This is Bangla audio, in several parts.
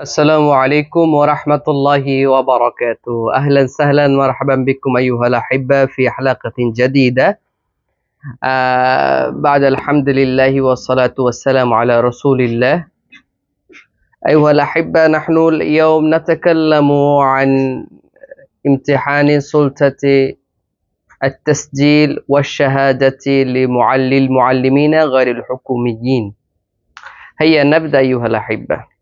السلام عليكم ورحمة الله وبركاته. أهلا سهلا مرحبا بكم أيها الأحبة في حلقة جديدة. آه بعد الحمد لله والصلاة والسلام على رسول الله. أيها الأحبة نحن اليوم نتكلم عن امتحان سلطة التسجيل والشهادة للمعلمين غير الحكوميين. هيا نبدأ أيها الأحبة.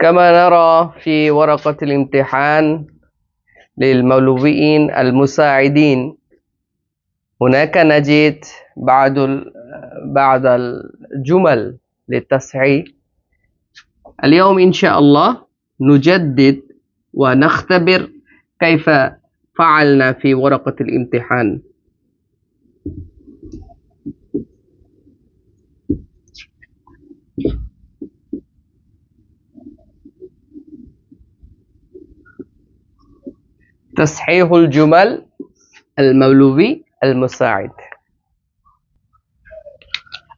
كما نرى في ورقة الامتحان للمولويين المساعدين. هناك نجد بعض بعض الجمل للتصحيح. اليوم إن شاء الله نجدد ونختبر كيف فعلنا في ورقة الامتحان. تصحيح জুমাল আল المساعد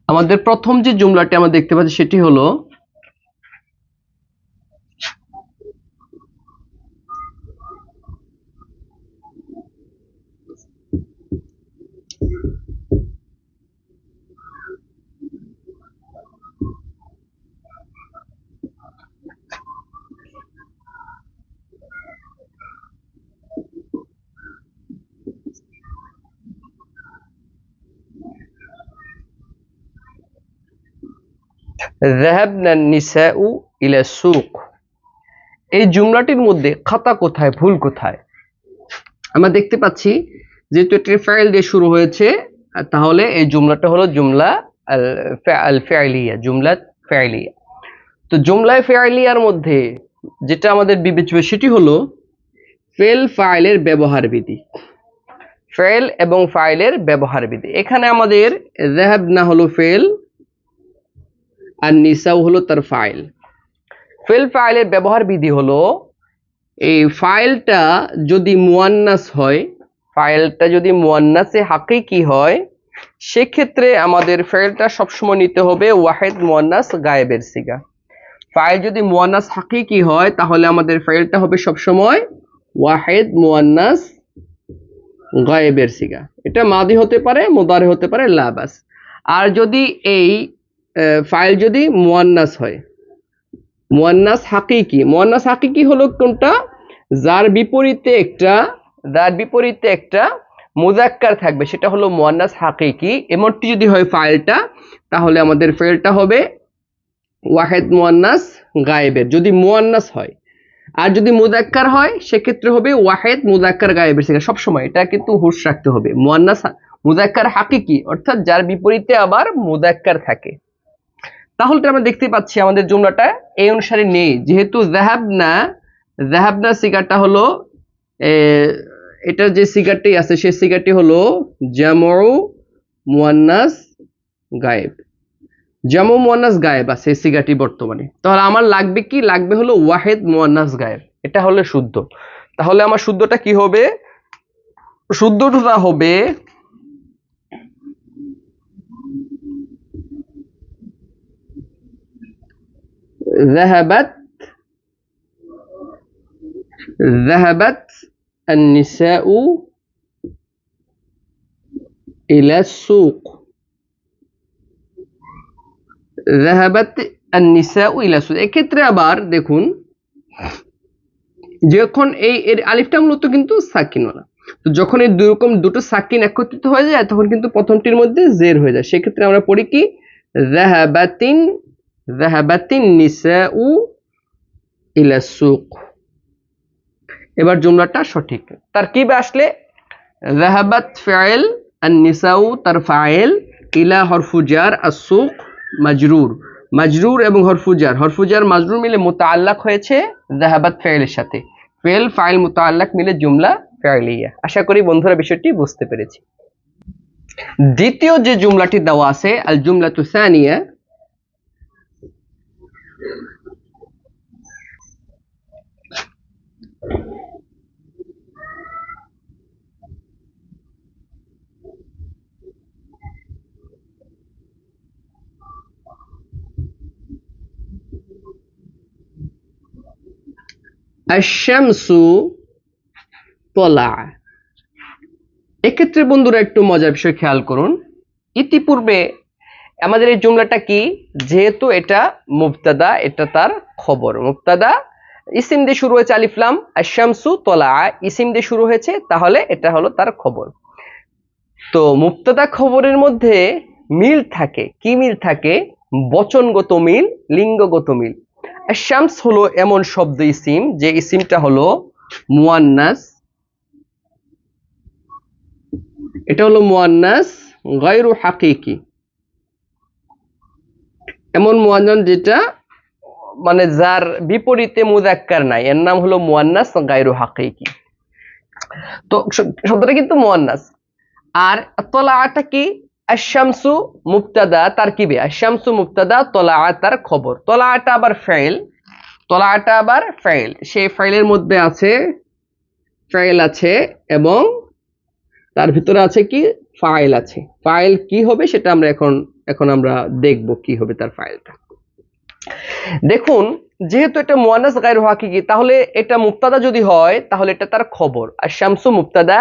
আমাদের প্রথম যে জুমলাটি আমরা দেখতে পাচ্ছি সেটি হলো নিসাউ ইলা সুক এই জুমলাটির মধ্যে খাতা কোথায়, ভুল কোথায়? আমরা দেখতে পাচ্ছি যেহেতু এটি ফ্যাল দিয়ে শুরু হয়েছে, তাহলে এই জুমলাটা হলো জুমলা আল ফ্যালিয়া জুমলা ফেয়াইলিয়া তো জুমলা ফ্যালিয়ার মধ্যে যেটা আমাদের বিবেচ্য সেটি হল ফেল ফাইলের ব্যবহার বিধি। ফেল এবং ফাইলের ব্যবহার বিধি। এখানে আমাদের রেহাব না হলো ফেল আর নিসাও হলো তার ফাইল। ফেল ফাইলের ব্যবহার বিধি হলো, এই ফাইলটা যদি মুয়ান্নাস হয়, ফাইলটা যদি মুয়ান্নাসে হাকিকি হয়, সেক্ষেত্রে আমাদের ফাইলটা সবসময় নিতে হবে ওয়াহেদ মুয়ান্নাস গায়েবের সিগা। ফাইল যদি মুয়ান্নাস হাকিকি হয়, তাহলে আমাদের ফাইলটা হবে সবসময় ওয়াহেদ মুয়ান্নাস গায়েবের সিগা। এটা মাদি হতে পারে, মোদারে হতে পারে, লাবাস। আর যদি এই ফাইল যদি মোয়ান্নাস হয়। মুয়ান্নাস হাকিকি। মুয়ান্নাস হাকিকি হলো কোনটা? যার বিপরীতে একটা, যার বিপরীতে একটা মোজাক্কার থাকবে, সেটা হলো মুয়ান্নাস হাকিকি। এমনটি যদি হয় ফাইলটা, তাহলে আমাদের ফাইলটা হবে ওয়াহেদ মোয়ান্নাস গায়েবের। যদি মোয়ান্নাস হয়, আর যদি মুজাক্কার হয়, সেক্ষেত্রে হবে ওয়াহেদ মুজাক্কার গায়েবের সেখানে। সবসময় এটা কিন্তু হুশ রাখতে হবে। মুয়ান্নাস মুজাক্কার হাকিকি, অর্থাৎ যার বিপরীতে আবার মুজাক্কার থাকে। তাহলে আমরা দেখতে পাচ্ছি আমাদের জুমলাটা এই অনুসারে নেই। যেহেতু জাহাবনা জাহাবনা সিগারটা হলো এটার যে সিগারটি আছে, সেই সিগারটি হলো জামু মুয়ান্নাস গায়েব। জামু মুয়ান্নাস গায়েব আছে এই সিগারটি বর্তমানে। তাহলে আমার লাগবে কি? লাগবে হলো ওয়াহেদ মুয়ান্নাস গায়েব। এটা হলো শুদ্ধ। তাহলে আমার শুদ্ধটা কি হবে? শুদ্ধটা হবে ذهبت ذهبت النساء إلى السوق ذهبت النساء إلى السوق এক্ষেত্রে আবার দেখুন যখন এই এর আলিফটা মূলত কিন্তু সাকিনওয়ালা তো যখন এই দুই রকম দুটো সাকিন একত্রিত হয়ে যায় তখন কিন্তু প্রথমটির মধ্যে জের হয়ে যায় সেক্ষেত্রে আমরা পড়ি কি ذهبتين জাহাবাতিন নিসাউ ইলা এবার জুমলাটা সঠিক। তারকিব আসলে জাহাবাত ফাইল আর নিসাউ তার ফাইল ইলা হরফুজার আর হরফুজার হরফুজার মাজরুর মিলে মোতাল্লাক হয়েছে জাহাবাত ফেয়েলের সাথে। ফেল ফাইল মোতাল্লাক মিলে জুমলা ফেয়ালিয়া আশা করি বন্ধুরা বিষয়টি বুঝতে পেরেছি। দ্বিতীয় যে জুমলাটি দেওয়া আছে আল জুমলা তুসানিয়া এক্ষেত্রে বন্ধুরা একটু মজার বিষয় খেয়াল করুন। ইতিপূর্বে আমাদের এই জুমলাটা কি? যেহেতু এটা মুবতাদা, এটা তার খবর। মুবতাদা, ইসিম দিয়ে শুরু হয়েছে আলিফলাম আশামসু তলা, ইসিম দিয়ে শুরু হয়েছে, তাহলে এটা হলো তার খবর। তো মুক্তদা খবরের মধ্যে মিল থাকে। কি মিল থাকে? বচনগত মিল, লিঙ্গগত মিল। শামস হলো এমন শব্দ ইসিম, যে ইসিমটা হলো মুয়ান্নাস, এটা হলো মুয়ান্নাস গায়রু হাকিকি। এমন মুয়ান্নাস যেটা মানে যার বিপরীতে মুজাক্কার নাই। এর নাম হলো মুয়ান্নাস গায়রু হাকিকি। তো শব্দটা কিন্তু মুয়ান্নাস। আর তলাআটা কি? আশামসু মুবতাদা তারকিবে আশামসু মুবতাদা তলা তার খবর। তলাআটা আবার ফাইল। তলাআটা আবার ফাইল। সেই ফাইলের মধ্যে আছে, ফাইল আছে এবং তার ভিতরে আছে কি? ফাইল আছে। ফাইল কি হবে সেটা আমরা এখন এখন আমরা দেখব কি হবে তার ফাইলটা দেখুন, যেহেতু এটা মুয়ান্নাস গায়রু হাকিকি, তাহলে এটা মুবতাদা যদি হয়, তাহলে এটা তার খবর। আর শামসু মুবতাদা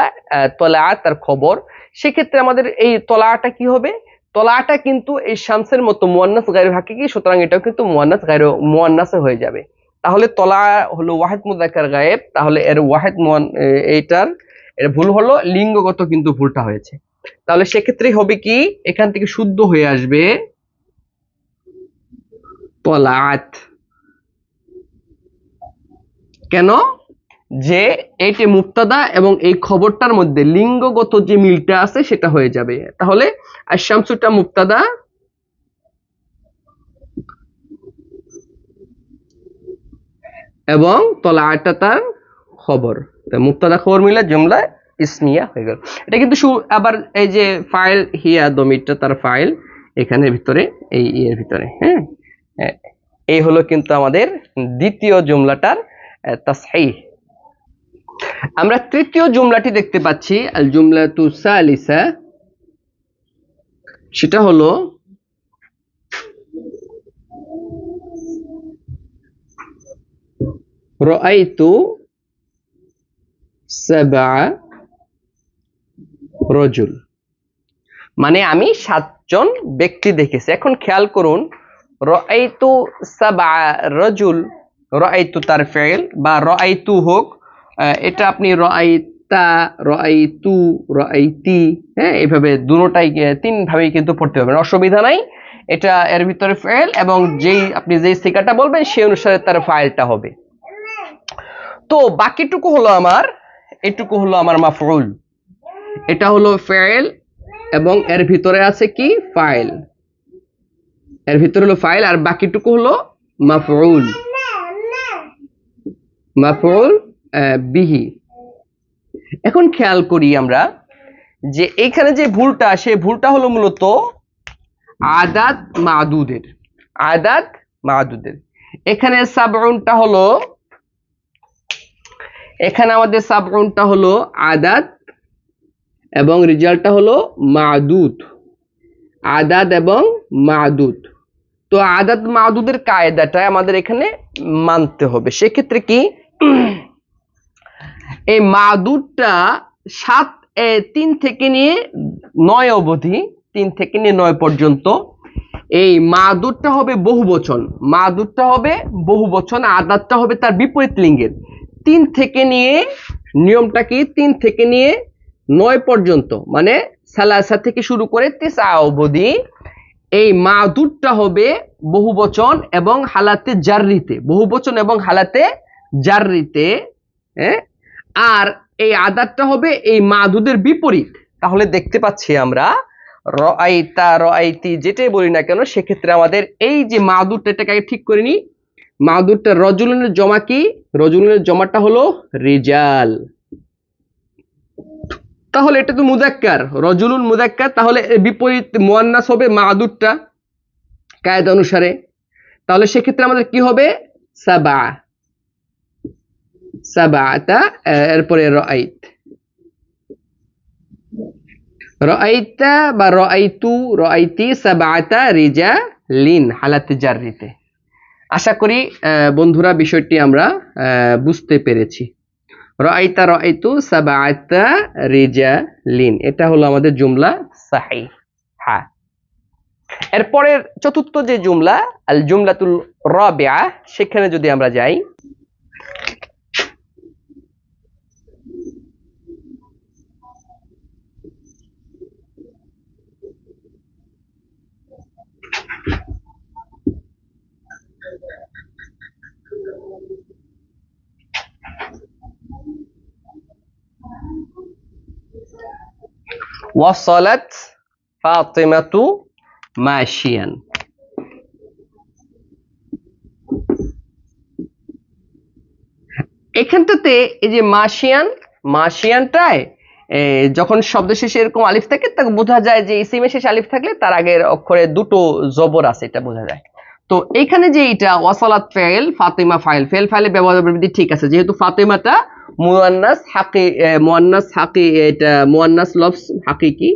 তলা তার খবর। সেক্ষেত্রে আমাদের এই তলাটা কি হবে? তলাটা কিন্তু এই শামসের মতো মুয়ান্নাস গায়রু হাকিকি, সুতরাং এটাও কিন্তু মুয়ান্নাস গায়ের, মোয়ান্নাসে হয়ে যাবে। তাহলে তলা হলো ওয়াহেদ মুদাক্কার গায়েব, তাহলে এর ওয়াহেদ মুয়ান এইটার, এর ভুল হলো, লিঙ্গগত কিন্তু ভুলটা হয়েছে। তাহলে সেক্ষেত্রে হবে কি? এখান থেকে শুদ্ধ হয়ে আসবে তলাত কেন? যে এইটি মুক্তাদা এবং এই খবরটার মধ্যে লিঙ্গগত যে মিলটা আছে সেটা হয়ে যাবে। তাহলে আর শামসুটা মুক্তাদা এবং তলাটা তার খবর। মুক্তাদা খবর মিলে জুমলা ইসমিয়া হয়ে গেল। এটা কিন্তু আবার এই যে ফাইল হিয়া দমিরটা তার ফাইল এখানের ভিতরে, এই ইয়ের ভিতরে হ্যাঁ? এই হলো কিন্তু আমাদের দ্বিতীয় জুমলাটার তাসহিহ। আমরা তৃতীয় জুমলাটি দেখতে পাচ্ছি আল জুমলা তু সালিসা। সেটা হলো রাআইতু সাবআ রজুল। মানে আমি সাতজন ব্যক্তি দেখেছি। এখন খেয়াল করুন, রাআইতু সাবআ রজুল, রাআইতু তার ফেল বা রাআইতু হোক এটা আপনি রাআইতা, রাআইতু, রাআইতি হ্যাঁ এইভাবে দুটোটাই তিন ভাবেই কিন্তু পড়তে হবে। অসুবিধা নাই, এটা এর ভিতরে ফেল এবং যেই, আপনি যেই সিকাটা বলবেন, সেই অনুসারে তার ফাইলটা হবে। তো বাকিটুকু হলো আমার, এটুকু হলো আমার মাফরুল এটা হলো ফেল এবং এর ভিতরে আছে কি? ফাইল এর ভিতরে হলো ফাইল আর বাকিটুকু হলো মাফরুল মাফরুল বিহি। এখন খেয়াল করি আমরা যে এখানে যে ভুলটা সে ভুলটা হলো মূলত আদাত মাদুদের। আদাত মাদুদের। এখানে সাবরুনটা হলো, এখানে আমাদের সাবরুনটা হলো আদাত এবং রেজাল্টটা হলো মাদুদ। আদাত এবং মাদুদ। তো আদাত মাদুদের কায়দাটা আমাদের এখানে মানতে হবে। সেক্ষেত্রে কি? এই মাদুরটা সাত তিন থেকে নিয়ে নয় অবধি, তিন থেকে নিয়ে নয় পর্যন্ত এই মাদুরটা হবে বহু বচন মাদুরটা হবে বহু বচন আদাতটা হবে তার বিপরীত লিঙ্গের। তিন থেকে নিয়ে নিয়মটা কি? তিন থেকে নিয়ে নয় পর্যন্ত মানে সালাসা থেকে শুরু করে তেসা অবধি এই মাদুরটা হবে বহু বচন এবং হালাতে জার্রিতে বহু বচন এবং হালাতে জার্রিতে হ্যাঁ? আর এই আদারটা হবে এই মাদুদের বিপরীত। তাহলে দেখতে পাচ্ছি আমরা রাইতা রাইতি যেটাই বলি না কেন, সেক্ষেত্রে আমাদের এই যে মাদুরটা, এটাকে ঠিক করে নিই। মাদুরটা রজুলনের জমা কি? রজুলনের জমাটা হলো রিজাল। তাহলে এটা তো মুদাক্কার, রজুলুন মুদাক্কার, তাহলে বিপরীত মোয়ান্নাস হবে মাদুরটা কায়দা অনুসারে। তাহলে সেক্ষেত্রে আমাদের কি হবে? সাবা সাবাতা এরপরে রাইত রাইতা বা রাইতু রাইতি সাবাতা রিজা লিন হালাতে জারিতে আশা করি বন্ধুরা বিষয়টি আমরা বুঝতে পেরেছি। রাইতা রাইতু সাবাআতা রিজালিন। এটা হলো আমাদের জুমলা সাহি হ্যাঁ এরপরের চতুর্থ যে জুমলা আল জুমলাতুল রাবিআ, সেখানে যদি আমরা যাই ওয়াসালাত ফাতিমাতু মাশিয়ান এখানটাতে এই যে মাশিয়ান, মাশিয়ানটায় যখন শব্দ শেষে এরকম আলিফ থাকে তা বোঝা যায় যে ইসিমের শেষে আলিফ থাকলে তার আগের অক্ষরে দুটো জবর আছে, এটা বোঝা যায়। তো এখানে যে এটা ওয়াসালাত ফাইল, ফাতিমা ফাইল। ফেল ফাইলে ব্যবহার ঠিক আছে। যেহেতু ফাতিমাটা মুয়ান্নাস হাকি মুয়ান্নাস হাকি, এটা মুয়ান্নাস লফস হাকিকি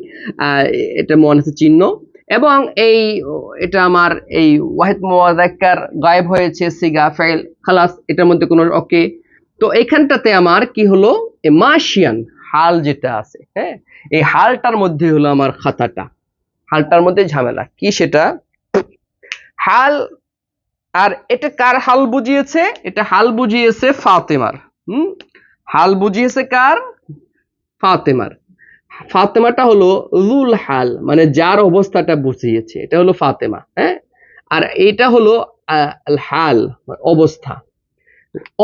এটা মুয়ান্নাসের চিহ্ন। এবং এই এটা আমার এই ওয়াহিদ মুয়াযাক্কার গায়েব হয়েছে, সিগা, ফাইল, খালাস, এটার মধ্যে কোনো ওকে। তো এখানটাতে আমার কি হলো? এ মাশিয়ান হাল যেটা আছে হ্যাঁ? এই হালটার মধ্যে হলো আমার খাতাটা। হালটার মধ্যে ঝামেলা। কি সেটা? হাল, আর এটা কার হাল বুঝিয়েছে? এটা হাল বুঝিয়েছে ফাতেমার, হুম? হাল বুঝিয়েছে কার? ফাতেমার। ফাতেমাটা হলো লুল হাল মানে যার অবস্থাটা বুঝিয়েছে। এটা হলো ফাতেমা হ্যাঁ? আর এটা হলো হাল অবস্থা।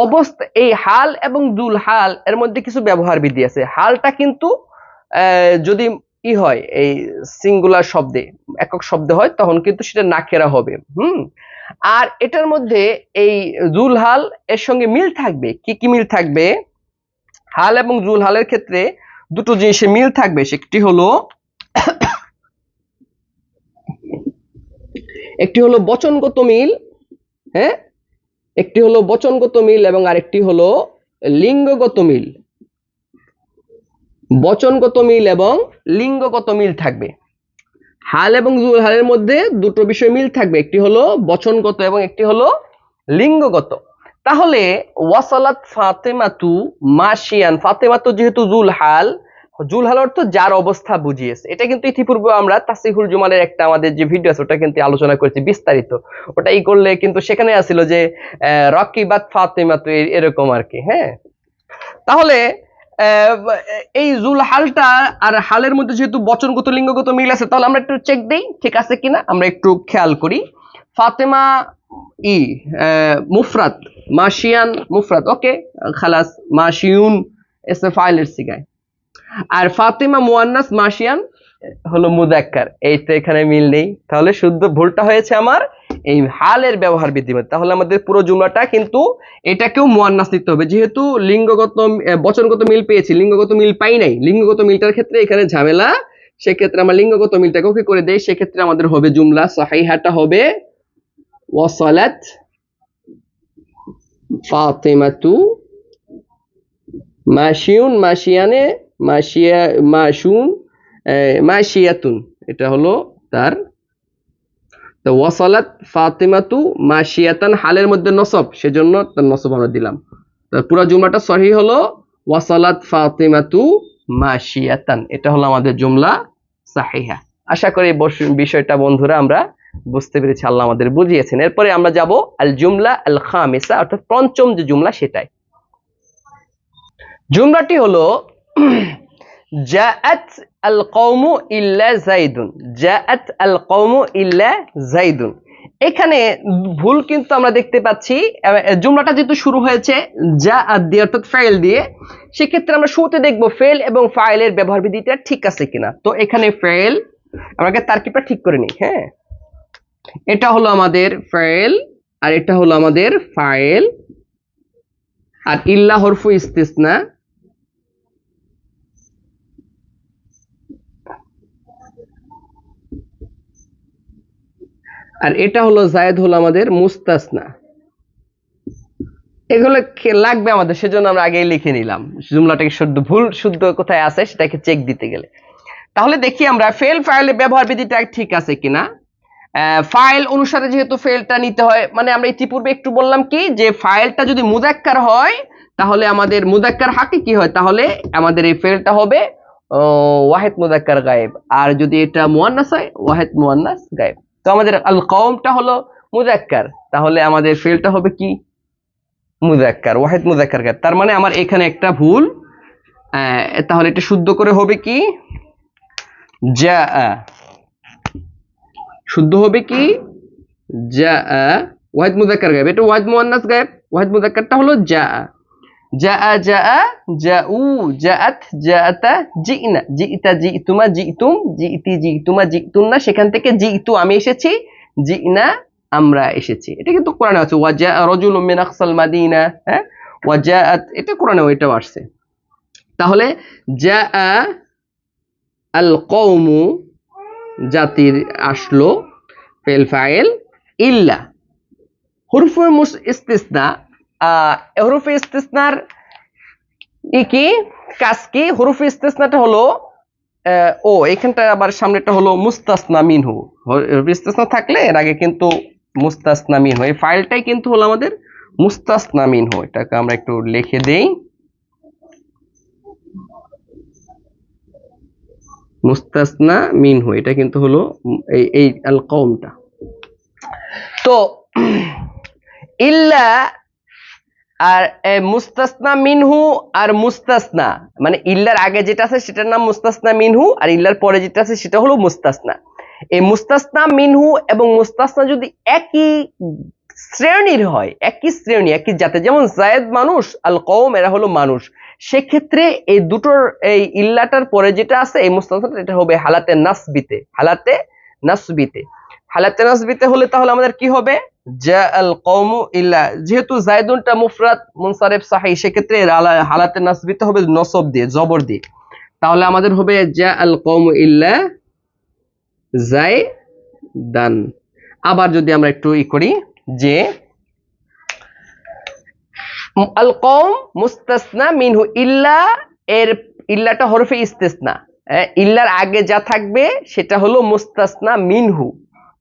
অবস্থা, এই হাল এবং দুল হাল, এর মধ্যে কিছু ব্যবহার বিধি আছে। হালটা কিন্তু যদি ই হয়, এই সিঙ্গুলার শব্দে, একক শব্দ হয়, তখন কিন্তু সেটা নাকেরা হবে, হুম? আর এটার মধ্যে এই জুল হাল, এর সঙ্গে মিল থাকবে? কি কি মিল থাকবে? হাল এবং জুল হালের ক্ষেত্রে দুটো জিনিসে মিল থাকবে। সেটি হলো, একটি হলো বচনগত মিল হ্যাঁ? একটি হলো বচনগত মিল এবং আরেকটি হলো লিঙ্গগত মিল। বচনগত মিল এবং লিঙ্গগত মিল থাকবে। হাল এবং জুল হালের মধ্যে দুটো বিষয় মিল থাকবে। একটি হলো বচনগত এবং একটি হলো লিঙ্গগত। তাহলে ওয়াসালাত ফাতেমাতু মাশিয়ান ফাতেমাতু যেহেতু জুল হাল জুল হাল অর্থ যার অবস্থা বুঝিয়েছে। এটা কিন্তু ইতিপূর্বে আমরা তাসিহুল জুমালের একটা আমাদের যে ভিডিও আছে, ওটা কিন্তু আলোচনা করেছি বিস্তারিত। ওটাই করলে কিন্তু সেখানে আসছিল যে রকিবাত ফাতেমাতু এরকম আর কি হ্যাঁ? তাহলে এই জুল হালটা আর হালের মধ্যে যেহেতু বচনগত, লিঙ্গগত মিল আছে, তাহলে আমরা একটু চেক দেই, ঠিক আছে কিনা? আমরা একটু খেয়াল করি। ফাতেমা ই মুফরাত মাসিয়ান মুফরাত ওকে খালাস মাশিউন এসে ফাইলের সিগায় আর ফাতেমা মুয়ান্নাস মাসিয়ান হলো মুদাক্কার। এই তো এখানে মিল নেই। তাহলে শুদ্ধ ভুলটা হয়েছে আমার এই হালের ব্যবহার বিদ্যমান তাহলে আমাদের পুরো জুমলাটা কিন্তু এটাকেও মুয়ান্নাস নিতে হবে। যেহেতু লিঙ্গগত বচনগত মিল পেয়েছি, লিঙ্গগত মিল পাই নাই। লিঙ্গগত মিলটার ক্ষেত্রে এখানে ঝামেলা। সেক্ষেত্রে আমরা লিঙ্গগত মিলটাকে ওকে করে দেই? সেক্ষেত্রে আমাদের হবে জুমলা। সাহিহাটা হবে ওয়াসালাত ফাতেমাতু মাশিউন মাশিয়ানে মাশিয়া মাশুন আহ, মাশিয়াতুন এটা হলো তার। তো ওয়াসালাত ফাতেমাতু মাশিয়াতান হালের মধ্যে নসব সেজন্য তার নসব আমরা দিলাম। তো পুরো জুমলাটা সহি হলো ওয়াসালাত ফাতেমাতু মাশিয়াতান এটা হলো আমাদের জুমলা সাহিহা। আশা করি বিষয়টা বন্ধুরা আমরা বুঝতে পেরেছি, আল্লাহ আমাদের বুঝিয়েছেন। এরপরে আমরা যাব আল জুমলা আল খামিসা অর্থাৎ পঞ্চম যে জুমলা সেটাই। জুমলাটি হলো জাইদুন জাইদুন এখানে ভুল কিন্তু আমরা দেখতে পাচ্ছি জুমলাটা যেহেতু শুরু হয়েছে যা দিয়ে অর্থাৎ ফাইল দিয়ে, সেক্ষেত্রে আমরা শুরুতে দেখব ফেল এবং ফাইলের ব্যবহার বিধিটা ঠিক আছে কিনা। তো এখানে ফেল আমাকে তারকিবটা ঠিক করে নিই হ্যাঁ? এটা হলো আমাদের ফেল আর এটা হলো আমাদের ফাইল। আর ইল্লা হরফু ইস্তিসনা। আর এটা হলো জায়েদ হলো আমাদের মুস্তাসনা। এগুলো লাগবে আমাদের, সেজন্য আমরা আগেই লিখে নিলাম। জুমলাটাকে শুদ্ধ, ভুল শুদ্ধ কোথায় আছে সেটাকে চেক দিতে গেলে। তাহলে দেখি আমরা ফেল ফাইলের ব্যবহার বিধিটা ঠিক আছে কিনা। ফাইল অনুসারে যেহেতু ফেলটা নিতে হয় মানে আমরা ইতিপূর্বে একটু বললাম কি, যে ফাইলটা যদি মুদাক্কার হয়, তাহলে আমাদের মুদাক্কার হাকি কি হয়? তাহলে আমাদের এই ফেলটা হবে ওয়াহেদ মুদাক্কার গায়েব। আর যদি এটা মুয়ান্নাস হয়, ওয়াহেদ মুয়ান্নাস গায়েব। তো আমাদের আল কওমটা হলো মুদাক্কার। তাহলে আমাদের ফেলটা হবে কি? মুদাক্কার, ওয়াহেদ মুদাক্কার গায়েব। তার মানে আমার এখানে একটা ভুল তাহলে এটা শুদ্ধ করে হবে কি? যা শুদ্ধ হবে কি? যা ওয়াহিদ মুজাক্কার গায়েব। এটা ওয়াহিদ মুয়ান্নাস গায়েব। ওয়াহিদ মুজাক্কারটা হলো যা যা যা জাউ জাআত জাআতা জিনা জিতা জিতুমা জিতুম জিতি জিতুমা জিতুন্না সেখান থেকে জিতু আমি এসেছি। জিনা আমরা এসেছি। এটা কিন্তু কোরআনে আছে। ওয়াজা রাজুলুম মিন আকসাল মাদিনা। হ্যাঁ? ওয়াজাআত এটা কোরআনে ওইটাও আসছে। তাহলে যা আল কওমু জাতির আসলো, ফেল ফাইল, ইল্লা। হুরফে মুস ইস্তিসনা হুরফে ইস্তিসনার কি? কাজ কি? হুরফে ইস্তিসনাটা হলো ও, এখানটা আবার সামনেটা হলো মুস্তাসনা মিনহু। ইস্তিসনা থাকলে এর আগে কিন্তু মুস্তাসনা মিনহু। এই ফাইলটাই কিন্তু হলো আমাদের মুস্তাসনা মিনহু। এটাকে আমরা একটু লিখে দেই। মুস্তাসনা মিনহু, এটা কিন্তু হলো এই এই আল কওমটা তো ইল্লা আর মুস্তাসনা মিনহু আর মুস্তাসনা মানে ইল্লার আগে যেটা আছে সেটার নাম মুস্তাসনা মিনহু আর ইল্লার পরে যেটা আছে সেটা হলো মুস্তাসনা। এই মুস্তাসনা মিনহু এবং মুস্তাসনা যদি একই শ্রেণির হয়, একই শ্রেণি, একই জাতে, যেমন জায়েদ মানুষ আল কওম এরা হলো মানুষ। সেক্ষেত্রে এই দুটোর এই ইল্লাটার পরে যেটা আছে, এই মুস্তাসনা এটা হবে হালাতে নাসবিতে হালাতে নাসবিতে। হালাতে নাসবিতে হলে তাহলে আমাদের কি হবে? জা আল কওমু ইল্লা, যেহেতু জায়দুনটা মুফরাদ, মুনসারিফ, সাহি, সেক্ষেত্রে হালাতে নাসবিতে হবে নসব দিয়ে, জবর দিয়ে। তাহলে আমাদের হবে জা আল কওমু ইল্লা জাই দান আবার যদি আমরা একটু ই করি, যে মুস্তাসনা মিনহু ইল্লা এর ইল্লাটা হরফে ইস্তেসনা। ইল্লার আগে যা থাকবে সেটা হলো মুস্তাসনা মিনহু।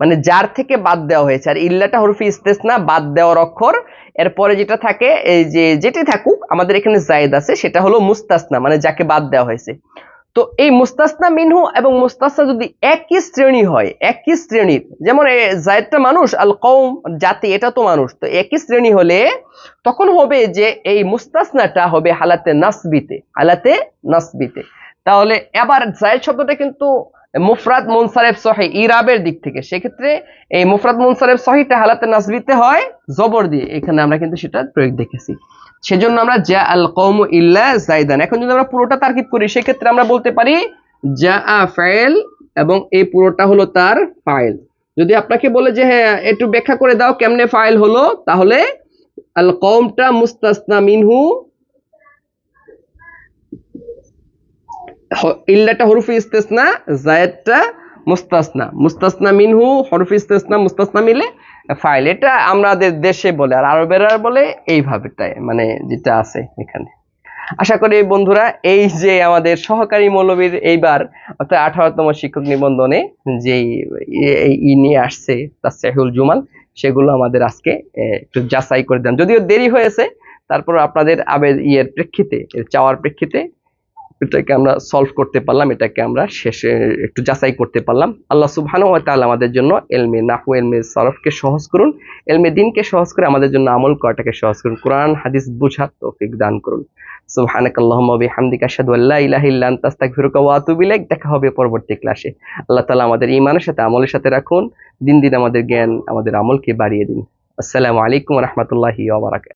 মানে যার থেকে বাদ দেওয়া হয়েছে। আর ইল্লাটা হরফি ইস্তেসনা বাদ দেওয়ার অক্ষর। এরপরে যেটা থাকে, এই যে যেটি থাকুক, আমাদের এখানে জায়েদ আছে, সেটা হলো মুস্তাসনা মানে যাকে বাদ দেওয়া হয়েছে। তো এই মুস্তাসনা মিনহু এবং মুস্তাসনা যদি একই শ্রেণি হয়, একই শ্রেণির যেমন জায়েদটা মানুষ, আল কওম জাতি এটা তো মানুষ, তো একই শ্রেণি হলে তখন হবে যে এই মুস্তাসনাটা হবে হালাতে নাসবিতে হালাতে নাসবিতে। তাহলে এবার জায়েদ শব্দটা কিন্তু মুফরাদ মুনসারেফ সহি, ইরাবের দিক থেকে। সেক্ষেত্রে এই মুফরাদ মুনসারেফ সহিটা হালাতে নাসবিতে হয়, জবর দিয়ে। এখানে আমরা কিন্তু সেটা প্রয়োগ দেখেছি। সেজন্য আমরা জা আল কওম ইল্লা জাইদান এখন যদি আমরা পুরোটা তারকিব করি, সেক্ষেত্রে আমরা বলতে পারি জা আ ফাইল এবং এই পুরোটা হলো তার ফাইল। যদি আপনাকে বলে যে হ্যাঁ একটু ব্যাখ্যা করে দাও কেমনে ফাইল হলো, তাহলে আল কওমটা মুস্তাসনা মিনহু ইল্লাটা হরফে ইস্তেসনা জায়েদটা মুস্তাসনা। মুস্তাসনা মিনহু হরফে ইস্তেসনা, মুস্তাসনা মিলে ফাইল এটা আমাদের দেশে বলে আর আরবেরা বলে এইভাবেটাই মানে যেটা আছে এখানে। আশা করি বন্ধুরা, এই যে আমাদের সহকারী মৌলবীর এইবার অর্থাৎ আঠারোতম শিক্ষক নিবন্ধনে যেই ই- নিয়ে আসছে তাসেহুল জুমাল, সেগুলো আমাদের আজকে একটু যাচাই করে দেন। যদিও দেরি হয়েছে তারপর আপনাদের আবেদ ইয়ের প্রেক্ষিতে চাওয়ার প্রেক্ষিতে এটাকে আমরা সলভ করতে পারলাম, এটাকে আমরা শেষে একটু যাচাই করতে পারলাম। আল্লাহ সুবহানাহু ওয়া তাআলা আমাদের জন্য এলমে নাহু এলমে সরফকে সহজ করুন, এলমে দিনকে সহজ করে আমাদের জন্য আমল করাটাকে সহজ করুন। কোরআন, হাদিস বুঝার তৌফিক দান করুন। সুবহানাক আল্লাহুম্মা বিহামদিকা আশহাদু আল্লা ইলাহা ইল্লা আনতা, আস্তাগফিরুকা ওয়া আতুবু ইলাইক। দেখা হবে পরবর্তী ক্লাসে। আল্লাহ তাআলা আমাদের ঈমানের সাথে আমলের সাথে রাখুন। দিন দিন আমাদের জ্ঞান, আমাদের আমলকে বাড়িয়ে দিন। আসসালামু আলাইকুম ওয়া রাহমাতুল্লাহি ওয়া বারাকাতুহু।